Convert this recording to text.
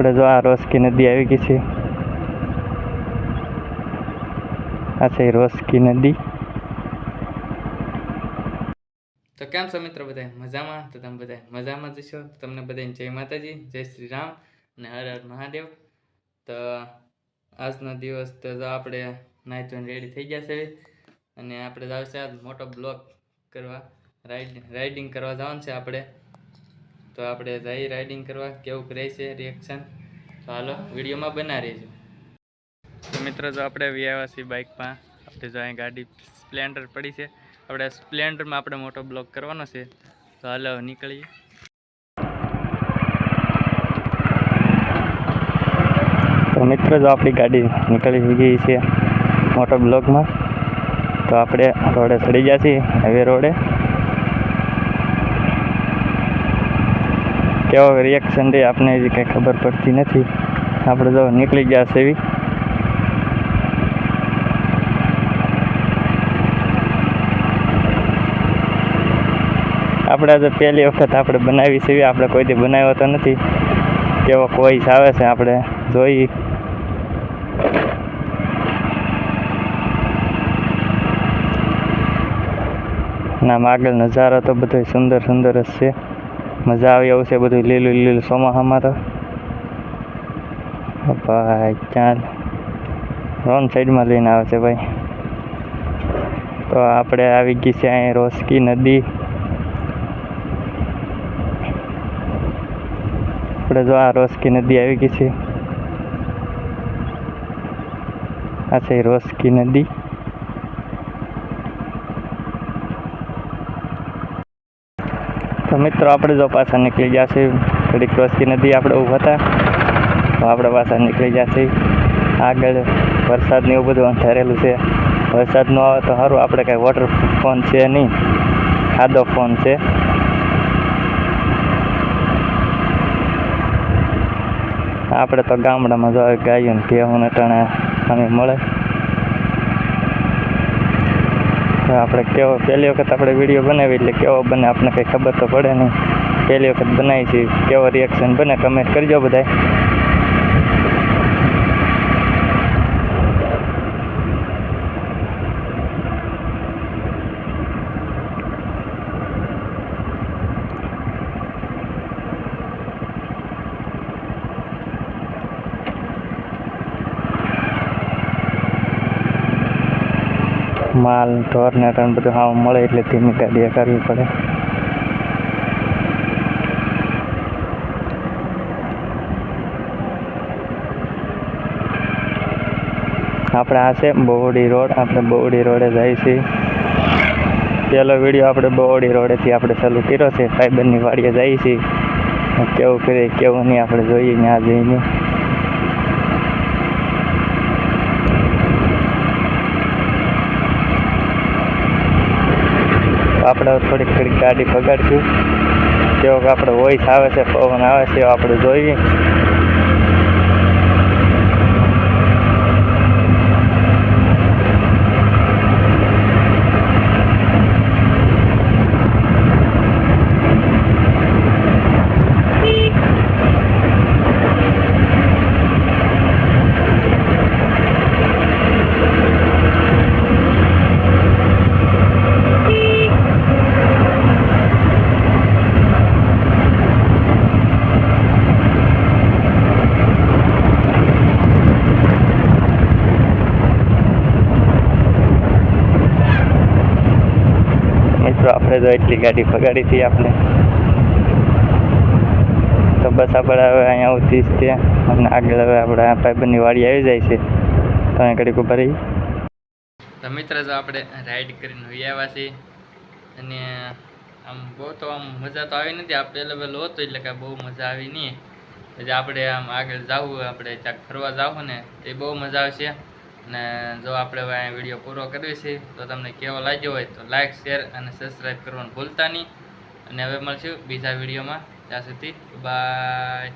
આપણે જો આ રોસકી નદી આવી ગઈ છે. આ છે રોસકી નદી. તો કેમ છો મિત્રો બધા? મજામાં? તો તમે બધા મજામાં જ છો તમને બધાને જય માતાજી, જય શ્રી રામ અને હર હર મહાદેવ. તો આજનો દિવસ તો જો આપણે નાહી ધોઈને રેડી થઈ ગયા છે. અને આપણે છે આજ મોટો બ્લોક કરવા. રાઇડ રાઇડિંગ કરવા જવાનું છે આપણે. તો આપણે જઈ રાઇડિંગ કરવા. કેવું રહેશે રિએક્શન તો હાલો, વિડીયોમાં બના રહેજો. તો મિત્રો, જો આપણે છીએ બાઇકમાં આપણે જો અહીં ગાડી સ્પ્લેન્ડર પડી છે. આપણે સ્પ્લેન્ડરમાં આપણે મોટો બ્લોક કરવાનો છે. તો હાલો નીકળીએ. તો મિત્રો, જો આપણી ગાડી નીકળી ગઈ છે મોટો બ્લોકમાં. તો આપણે રોડે ચડી ગયા છીએ હવે રોડે. કેવો રિએક્શન રહે આપણે હજી કંઈ ખબર પડતી નથી. આપણે જો નીકળી ગયા છે એવી. આપણે આજે પહેલી વખત આપણે બનાવી છે આપણે કોઈથી બનાવ્યો તો નથી. કેવો કોઈ આવે છે આપણે જોઈ ના આગળ નજારો તો બધો સુંદર સુંદર જ છે. મજા આવી આવશે બધું લીલું લીલું ચોમાસામાં તો ભાઈ, ચાલ. રોંગ સાઈડમાં લઈને આવે છે ભાઈ. તો આપણે આવી ગઈ છે અહીં રોસકી નદી. આપણે જો આ રોસકી નદી આવી ગઈ છે. આ છે રોસકી નદી. તો મિત્રો, આપણે જો પાછા નીકળી જશે. થોડીક વસ્તી નદી આપણે ઊભા હતા. તો આપણે પાછા નીકળી જશે. આગળ વરસાદને એવું બધું અંધારેલું છે. વરસાદ ન આવે તો સારું, આપણે કાંઈ વોટર ફોન છે નહીં. સાદો ફોન છે. આપણે તો ગામડામાં જો ગાયું ને ઘેહું ને ટણા અમે મળે તો આપણે કેવો પહેલી વખત આપણે વીડિયો બનાવી એટલે કેવો બને આપણને કંઈ ખબર તો પડે નહીં. પહેલી વખત બનાવી છે, કેવો રિએક્શન બને કમેન્ટ કરજો બધાય. માલ, ઢોર ને અટાણે બધું હાવ મળે એટલે ધીમી ગાડીએ કરવી પડે. આપણે આ છે બોવડી રોડ, આપણે બોવડી રોડે જઈએ છીએ. પહેલો વીડિયો આપણે બોવડી રોડેથી આપણે ચાલુ કર્યો છે ફાઈબરની વાડીએ જઈએ છીએ. કેવું કરીએ, કેવું નહીં, આપણે જોઈએ ત્યાં જઈને. આપણે થોડીક થોડીક ગાડી બગાડશું તેઓ આપણે વોઇસ આવે છે, પવન આવે છે, એવો આપણે જોઈએ મિત્રો આપણે તો એટલી ગાડી પગાડી હતી આપણે. તો બસ આપણે હવે અહીંયા ઉતરી છે અને આગળ હવે આપણે ભાઈબંધની વાડી આવી જાય છે. તો અહીંયા ઘડીક ઊભા તો મિત્ર, જો આપણે રાઈડ કરીને હોઈ આવ્યા છીએ અને આમ બહુ તો આમ મજા તો આવી નથી. આપણે પહેલો હતો એટલે કાંઈ બહુ મજા આવી નહીં. પછી આપણે આમ આગળ જવું, આપણે ક્યાંક ફરવા જાવું ને એ બહુ મજા આવશે. અને જો આપણે વીડિયો પૂરો કરીએ છીએ તો તમને કેવો લાગ્યો હોય તો લાઇક શેર અને સબસ્ક્રાઈબ કરવાનું ભૂલતા નહીં. અને હવે મળશું બીજા વિડીયોમાં. ત્યાં સુધી બાય